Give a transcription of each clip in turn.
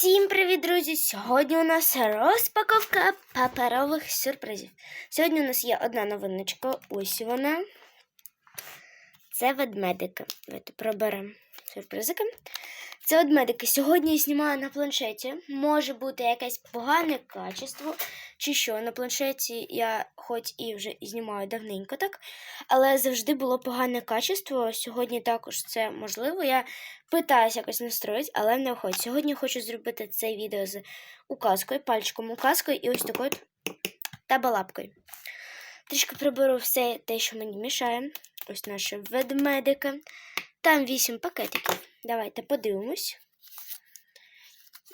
Всім привіт, друзі! Сьогодні у нас розпаковка паперових сюрпризів. Сьогодні у нас є одна новиночка, ось вона. Це ведмедики. Давайте проберемо сюрпризики. Це ведмедики. Сьогодні я знімаю на планшеті. Може бути якесь погане качество, чи що. На планшеті я хоч і вже знімаю давненько так, але завжди було погане качество. Сьогодні також це можливо. Я питаюся якось настроїти, але не виходить. Сьогодні хочу зробити це відео з указкою, пальчиком указкою і ось такою табалапкою. Трішки приберу все те, що мені мішає. Ось наші ведмедики. Там 8 пакетиків. Давайте подивимось.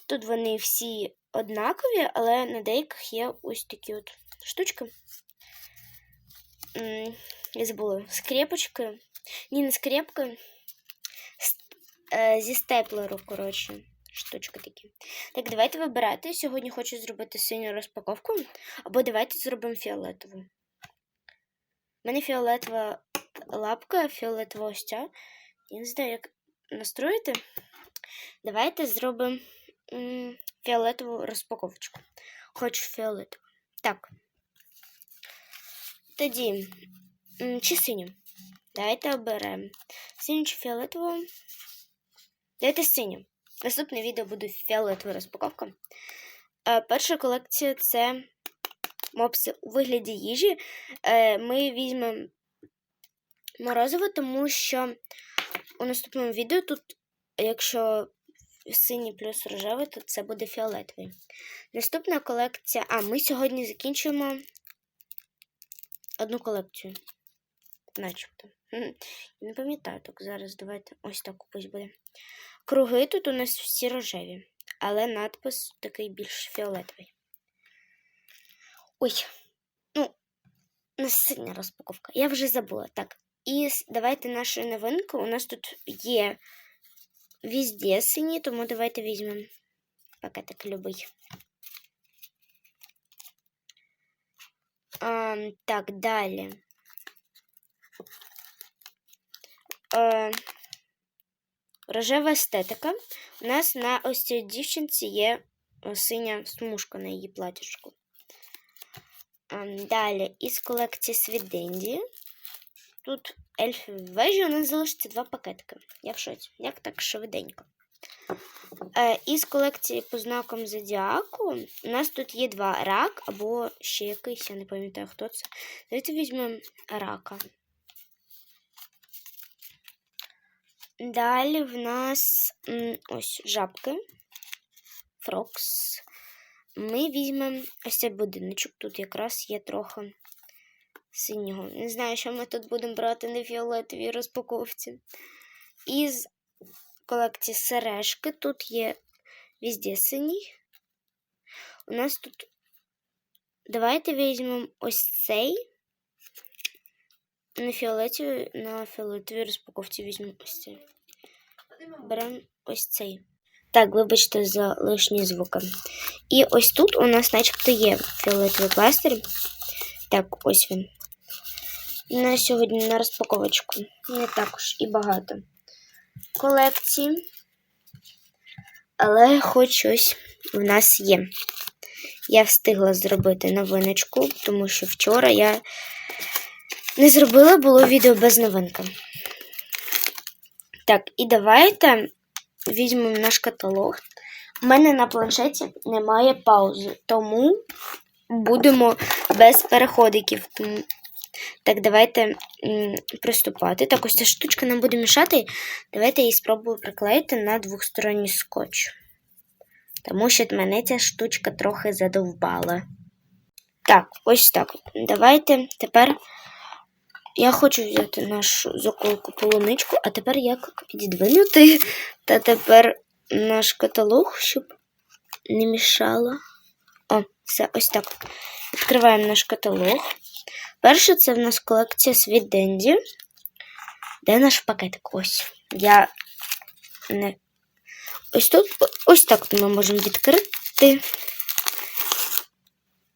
Тут вони всі однакові, але на деяких є ось такі от штучки. Я забула, скрепочки. Ні, не скрепки. Е, Зі степлеру, коротше, штучки такі. Так, давайте вибирати. Сьогодні хочу зробити синю розпаковку, або давайте зробимо фіолетову. У мене фіолетова лапка, фіолетова ось ця. Я не знаю, як настроїти. Давайте зробимо фіолетову розпаковочку. Хочу фіолетову. Так. Тоді, чи синю? Давайте оберемо. Синю чи фіолетову? Давайте синю. Наступне відео буде фіолетова розпаковка. Е, перша колекція це мопси у вигляді їжі. Е, ми візьмемо морозиво, тому що у наступному відео тут, якщо синій плюс рожевий, то це буде фіолетовий. Наступна колекція. А, ми сьогодні закінчуємо одну колекцію. Начебто. Не пам'ятаю так. Зараз давайте ось так ось буде. Круги тут у нас всі рожеві, але надпис такий більш фіолетовий. Ой, ну, нас синя розпаковка. Я вже забула. Так, і с- давайте нашу новинку. У нас тут є везде сині, тому давайте візьмемо пакетик любий. А, так, далі. Е, рожева естетика. У нас на ось цій дівчинці є е, синя смужка на її платічку. Ем, Далі із колекції Свіденді. Тут ельфи вежі, у нас залишиться два пакетики. Я в шоці. Як так швиденько. Е, із колекції по знакам Зодіаку у нас тут є два рак або ще якийсь, я не пам'ятаю, хто це. Давайте візьмемо рака. Далі в нас ось жабки. Фрокс. Ми візьмемо ось цей будиночок. Тут якраз є трохи синього. Не знаю, що ми тут будемо брати на фіолетовій розпаковці. Із колекції сережки тут є везде синій. У нас тут. Давайте візьмемо ось цей. На фіолетовій, на фіолетовій розпаковці візьмемо ось цей. Беремо ось цей. Так, вибачте за лишні звуки. І ось тут у нас начебто є фіолетовий пластир. Так, ось він. На сьогодні на розпаковочку. Не також і багато колекції. Але хоч щось в нас є. Я встигла зробити новиночку, тому що вчора я не зробила, було відео без новинки. Так, і давайте візьмемо наш каталог. У мене на планшеті немає паузи, тому будемо без переходиків. Так, давайте приступати. Так, ось ця штучка нам буде мішати. Давайте її спробую приклеїти на двохсторонній скотч. Тому що мене ця штучка трохи задовбала. Так, ось так. Давайте тепер я хочу взяти нашу заколку полуничку, а тепер як піддвинути. Та тепер наш каталог, щоб не мішало. О, все, ось так. Відкриваємо наш каталог. Перше, це в нас колекція Sweet Dandy. Де наш пакетик? Ось. Я не. Ось тут ось так ми можемо відкрити.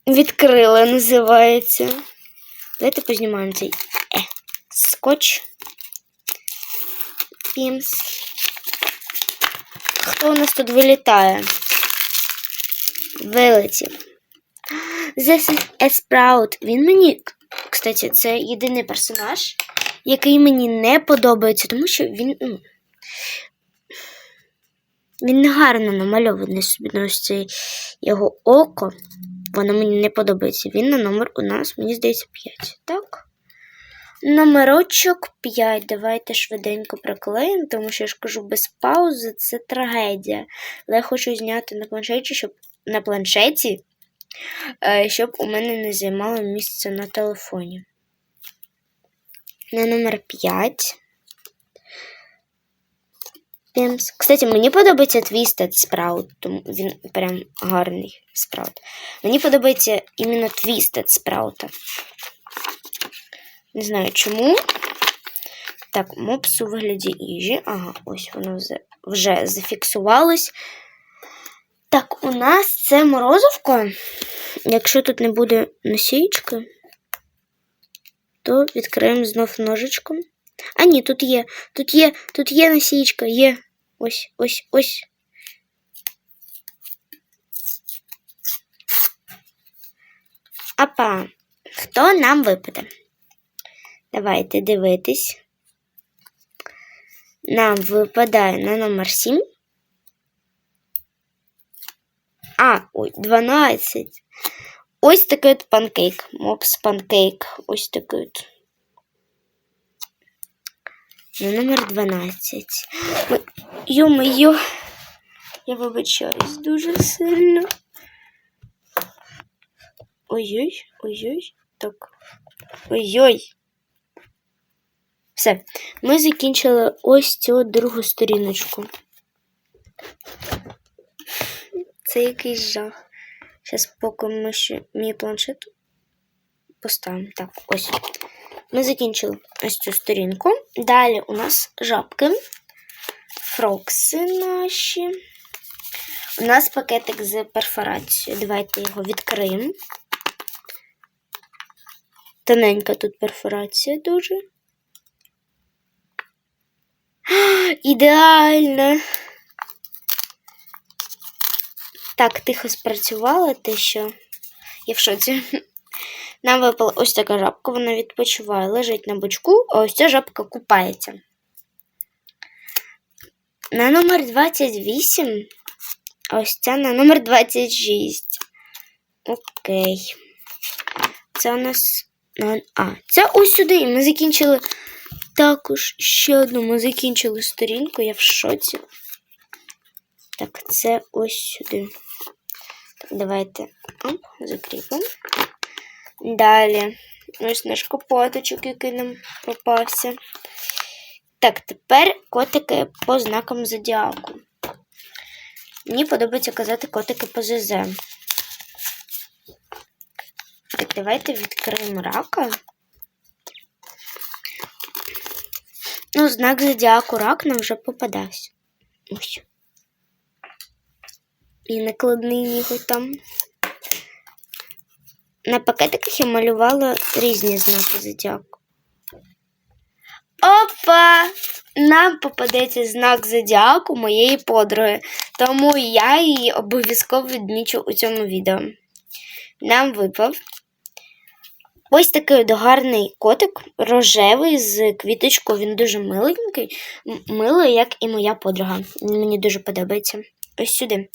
Відкрила, називається. Давайте познімаємо цей е, скотч. Пімс. Хто у нас тут вилітає? Вилетів. This is a Sprout. Він мені, кстати, це єдиний персонаж, який мені не подобається, тому що він. ну, Він не гарно намальований собі це його око. Воно мені не подобається. Він на номер у нас, мені здається, 5. Так? Номерочок 5. Давайте швиденько приклеїмо, тому що я ж кажу, без паузи це трагедія. Але я хочу зняти на планшеті, щоб на планшеті, щоб у мене не займало місце на телефоні. На номер 5. Пімс. Кстати, мені подобається Twisted Sprout, тому він прям гарний спраут. Мені подобається іменно Twisted Sprout. Не знаю чому. Так, мопс у вигляді їжі. Ага, ось воно вже зафіксувалось. Так, у нас це морозовко. Якщо тут не буде носієчки, то відкриємо знов ножичком. А ні, тут є, тут є, тут є носієчка, є. Ось, ось, ось. Апа, хто нам випаде? Давайте дивитись. Нам випадає на номер 7. А, ой, 12. Ось такий от панкейк. Мопс панкейк. Ось такий от. На номер 12. Йо-моє. Я вибачаюсь дуже сильно. Ой-ой, ой-ой. Так. Ой-ой. Все. Ми закінчили ось цю другу сторіночку. Це якийсь жах. Зараз поки ми ще мій планшет поставимо. Так, ось. Ми закінчили ось цю сторінку. Далі у нас жабки, фрокси наші. У нас пакетик з перфорацією. Давайте його відкриємо. Тоненька тут перфорація дуже. Ідеально. Так, тихо спрацювала те, що я в шоці. Нам випала ось така жабка, вона відпочиває, лежить на бочку, а ось ця жабка купається. На номер 28, а ось ця на номер 26. Окей. Це у нас. А, це ось сюди. І ми закінчили також ще одну. Ми закінчили сторінку, я в шоці. Так, це ось сюди. Давайте оп, закріпимо. Далі. Ось наш капоточок, який нам попався. Так, тепер котики по знакам зодіаку. Мені подобається казати котики по ЗЗ. Так, давайте відкриємо рака. Ну, знак зодіаку рак нам вже попадався. Ось. І накладний ніготь там. На пакетиках я малювала різні знаки зодіаку. Опа! Нам попадеться знак зодіаку моєї подруги, тому я її обов'язково відмічу у цьому відео. Нам випав ось такий гарний котик, рожевий з квіточкою. Він дуже миленький, милий, як і моя подруга. Мені дуже подобається. Ось сюди.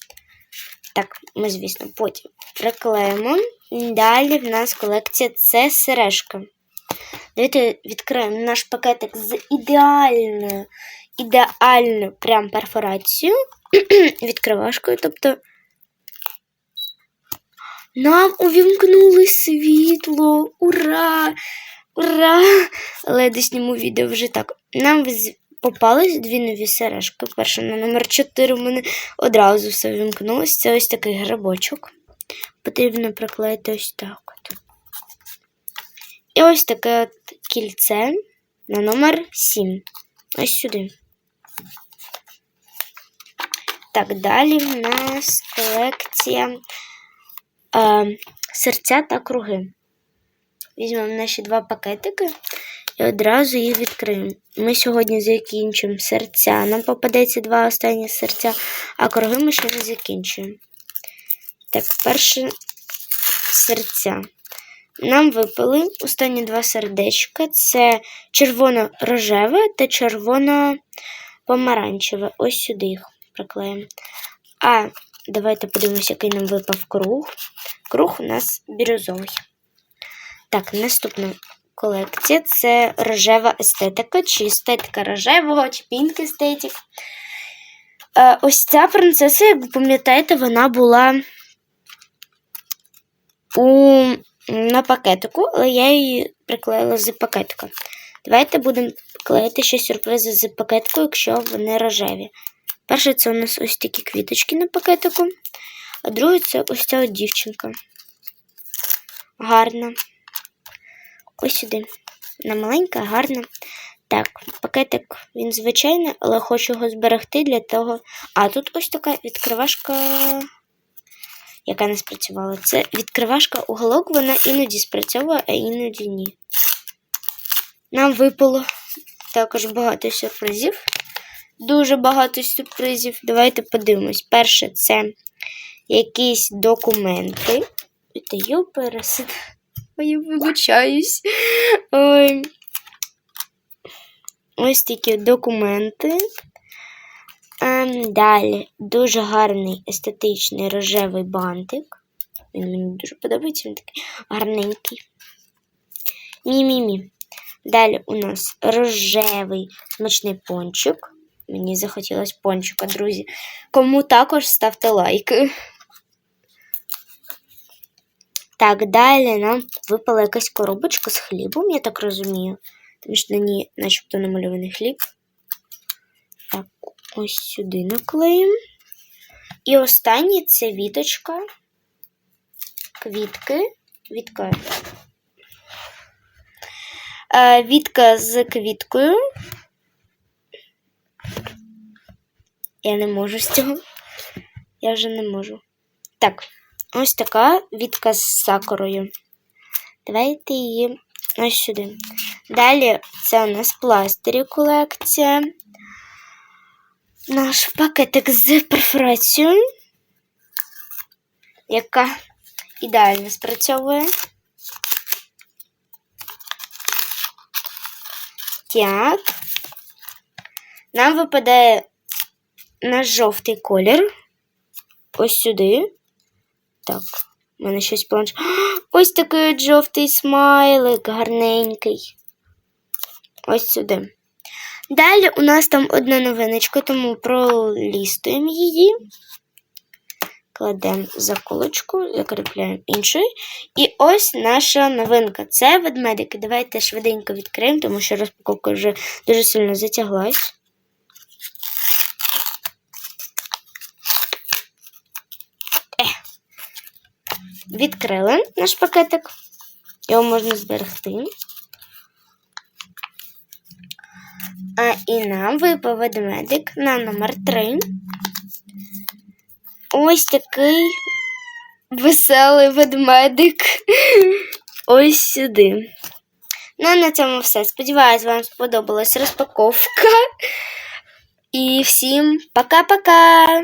Так, ми, звісно, потім приклеїмо. Далі в нас колекція це сережка. Давайте відкриємо наш пакетик з ідеальною, ідеальною прям перфорацією. Відкривашкою, тобто. Нам увімкнули світло! Ура! Ура! Але я досніму відео вже так. Нам попались дві нові сережки. Перша на номер 4 у мене одразу все вімкнулося. Це ось такий грибочок. Потрібно приклеїти ось так. От. І ось таке от кільце на номер 7. Ось сюди. Так, далі в нас колекція е, серця та круги. Візьмемо наші два пакетики і одразу їх відкриємо. Ми сьогодні закінчимо серця. Нам попадеться два останні серця, а круги ми ще не закінчуємо. Так, перше серця. Нам випали останні два сердечка. Це червоно-рожеве та червоно-помаранчеве. Ось сюди їх приклеїмо. А давайте подивимося, який нам випав круг. Круг у нас бірюзовий. Так, наступна колекція це рожева естетика, чи естетика рожевого, чи пінк естетик. Ось ця принцеса, як ви пам'ятаєте, вона була у, на пакетику, але я її приклеїла з пакетика. Давайте будемо клеїти ще сюрпризи з пакетику, якщо вони рожеві. Перше, це у нас ось такі квіточки на пакетику, а друге це ось ця от дівчинка. Гарна. Ось сюди. Вона маленька, гарна. Так, пакетик він звичайний, але хочу його зберегти для того. А тут ось така відкривашка, яка не спрацювала. Це відкривашка уголок, вона іноді спрацьовує, а іноді ні. Нам випало також багато сюрпризів. Дуже багато сюрпризів. Давайте подивимось. Перше, це якісь документи. Та я пересид. Ой, я вибачаюсь. Ой. Ось такі документи. Ем, далі дуже гарний естетичний рожевий бантик. Він мені дуже подобається, він такий гарненький. Мі-мі-мі. Далі у нас рожевий смачний пончик. Мені захотілось пончика, друзі. Кому також ставте лайки. Так, далі нам випала якась коробочка з хлібом, я так розумію. Тому що на ній начебто намальований хліб. Так, ось сюди наклеїмо. І останнє це віточка. Квітки. Вітка. Е, Вітка з квіткою. Я не можу з цього. Я вже не можу. Так, ось така вітка з сакурою. Давайте її ось сюди. Далі це у нас пластирі колекція. Наш пакетик з перфорацією, яка ідеально спрацьовує. Так. Нам випадає наш жовтий колір. Ось сюди. Так, у мене щось планш. Ось такий от жовтий смайлик, гарненький. Ось сюди. Далі у нас там одна новиночка, тому пролістуємо її. Кладемо заколочку, закріпляємо іншою. І ось наша новинка. Це ведмедики. Давайте швиденько відкриємо, тому що розпаковка вже дуже сильно затяглась. Відкрили наш пакетик. Його можна зберегти. А і нам випав ведмедик на номер 3. Ось такий веселий ведмедик. Ось сюди. Ну, а на цьому все. Сподіваюсь, вам сподобалась розпаковка. І всім пока-пока!